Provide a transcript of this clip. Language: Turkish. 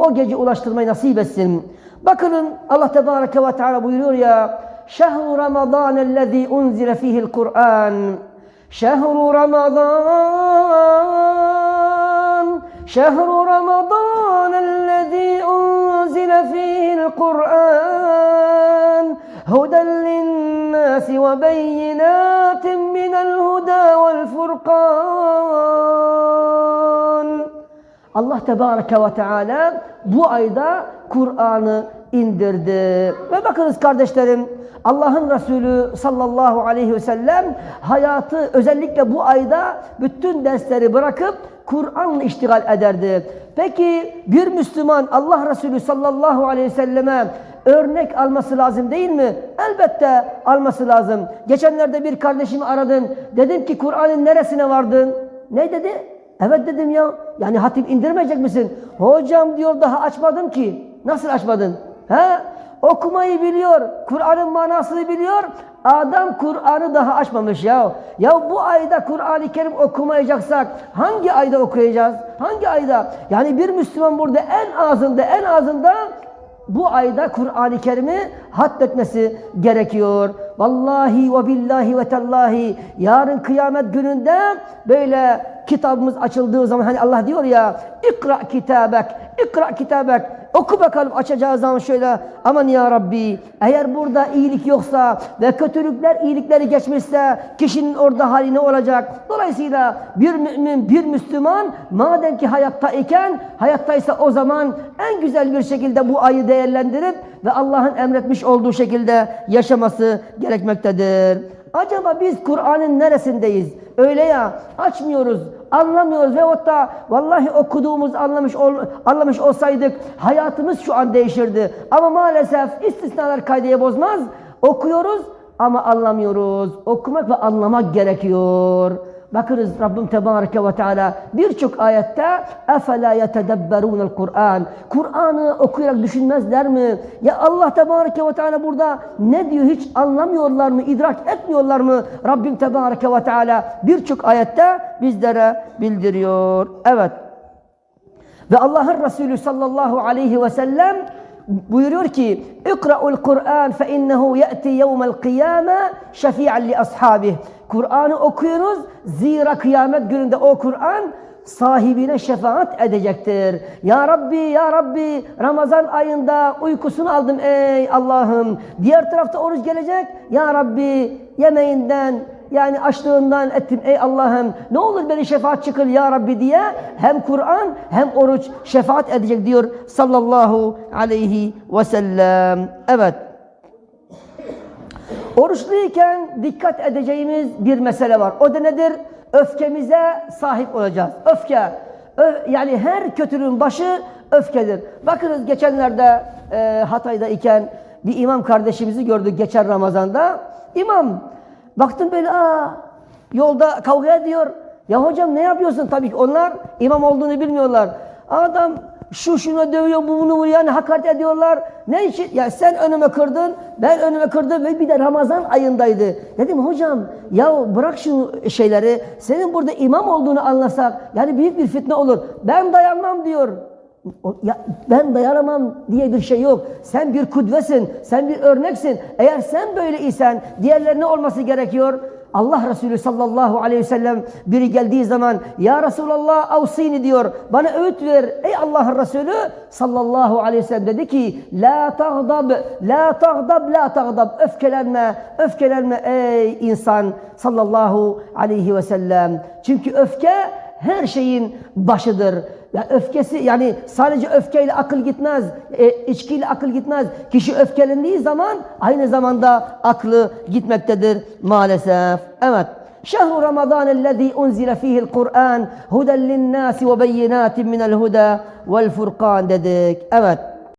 o gece ulaştırmayı nasip etsin. Bakın Allah Tebareke ve Teala buyuruyor ya Şehru Ramazan ellezî unzile fihil Kur'an Şehru Ramazan Şehru Ramazan ellezî unzile fihil Kur'an هدى للناس وبينات من الهدى والفرقان Allah Tebareke ve Teala bu ayda Kur'an'ı indirdi. Ve bakınız kardeşlerim Allah'ın Resulü sallallahu aleyhi ve sellem hayatı özellikle bu ayda bütün dersleri bırakıp Kur'an'la iştigal ederdi. Peki bir Müslüman Allah Resulü sallallahu aleyhi ve selleme örnek alması lazım değil mi? Elbette alması lazım. Geçenlerde bir kardeşimi aradın. Dedim ki Kur'an'ın neresine vardın? Ne dedi? Evet dedim ya. Yani hatip indirmeyecek misin? Hocam diyor daha açmadım ki. Nasıl açmadın? He? Okumayı biliyor. Kur'an'ın manasını biliyor. Adam Kur'an'ı daha açmamış ya. Ya bu ayda Kur'an-ı Kerim okumayacaksak hangi ayda okuyacağız? Hangi ayda? Yani bir Müslüman burada en azında en azında bu ayda Kur'an-ı Kerim'i hatmetmesi gerekiyor. Vallahi ve billahi ve tallahi yarın kıyamet gününde böyle kitabımız açıldığı zaman hani Allah diyor ya ikra kitabek, ikra kitabek oku bakalım açacağı zaman şöyle aman ya Rabbi eğer burada iyilik yoksa ve kötülükler iyilikleri geçmişse kişinin orada hali ne olacak? Dolayısıyla bir mümin, bir Müslüman madem ki hayatta iken hayattaysa o zaman en güzel bir şekilde bu ayı değerlendirip ve Allah'ın emretmiş olduğu şekilde yaşaması gerekmektedir. Acaba biz Kur'an'ın neresindeyiz? Öyle ya açmıyoruz, anlamıyoruz veyahut da vallahi okuduğumuz anlamış ol, anlamış olsaydık hayatımız şu an değişirdi. Ama maalesef istisnalar kaydıya bozmaz. Okuyoruz ama anlamıyoruz. Okumak ve anlamak gerekiyor. Bakınız Rabbim Tebareke ve Teala birçok ayette اَفَلَا يَتَدَبَّرُونَ الْقُرْآنِ Kur'an'ı okuyarak düşünmezler mi? Ya Allah Tebareke ve Teala burada ne diyor hiç anlamıyorlar mı? idrak etmiyorlar mı? Rabbim Tebareke ve Teala birçok ayette bizlere bildiriyor. Evet. Ve Allah'ın Resulü sallallahu aleyhi ve sellem buyuruyor ki اِقْرَأُوا الْقُرْآنِ فَاِنَّهُ يَأْتِي يَوْمَ الْقِيَامَةِ شَفِيعًا لِأَصْحَابِهِ Kur'an'ı okuyunuz zira kıyamet gününde o Kur'an sahibine şefaat edecektir. Ya Rabbi, Ya Rabbi Ramazan ayında uykusunu aldım ey Allah'ım. Diğer tarafta oruç gelecek. Ya Rabbi yemeğinden yani açlığından ettim ey Allah'ım ne olur beni şefaat çıkır ya Rabbi diye hem Kur'an hem oruç şefaat edecek diyor sallallahu aleyhi ve sellem. Evet. Oruçluyken dikkat edeceğimiz bir mesele var. O da nedir? Öfkemize sahip olacağız. Öfke. Ö yani her kötülüğün başı öfkedir. Bakınız geçenlerde e, Hatay'da iken bir imam kardeşimizi gördük geçen Ramazan'da. İmam baktım böyle aa yolda kavga ediyor. Ya hocam ne yapıyorsun? Tabii ki onlar imam olduğunu bilmiyorlar. Adam şu şuna dövüyor, bu bunu vuruyor, yani hakaret ediyorlar. Ne için? Ya sen önüme kırdın, ben önüme kırdım ve bir de Ramazan ayındaydı. Dedim hocam ya bırak şu şeyleri, senin burada imam olduğunu anlasak, yani büyük bir fitne olur. Ben dayanmam diyor. Ya ben dayanamam diye bir şey yok. Sen bir kudvesin, sen bir örneksin. Eğer sen böyle isen diğerlerine olması gerekiyor. Allah Resulü sallallahu aleyhi ve sellem biri geldiği zaman Ya Resulallah avsini diyor. Bana öğüt ver. Ey Allah'ın Resulü sallallahu aleyhi ve sellem dedi ki La tağdab, la tağdab, la tağdab. Öfkelenme, öfkelenme ey insan sallallahu aleyhi ve sellem. Çünkü öfke her şeyin başıdır. Ya öfkesi yani sadece öfkeyle akıl gitmez, e, içkiyle akıl gitmez. Kişi öfkelendiği zaman aynı zamanda aklı gitmektedir maalesef. Evet. Ellezî unzile fîhil Kur'an huden linnâsi ve beyinâtin minel huda vel furkan dedik. Evet.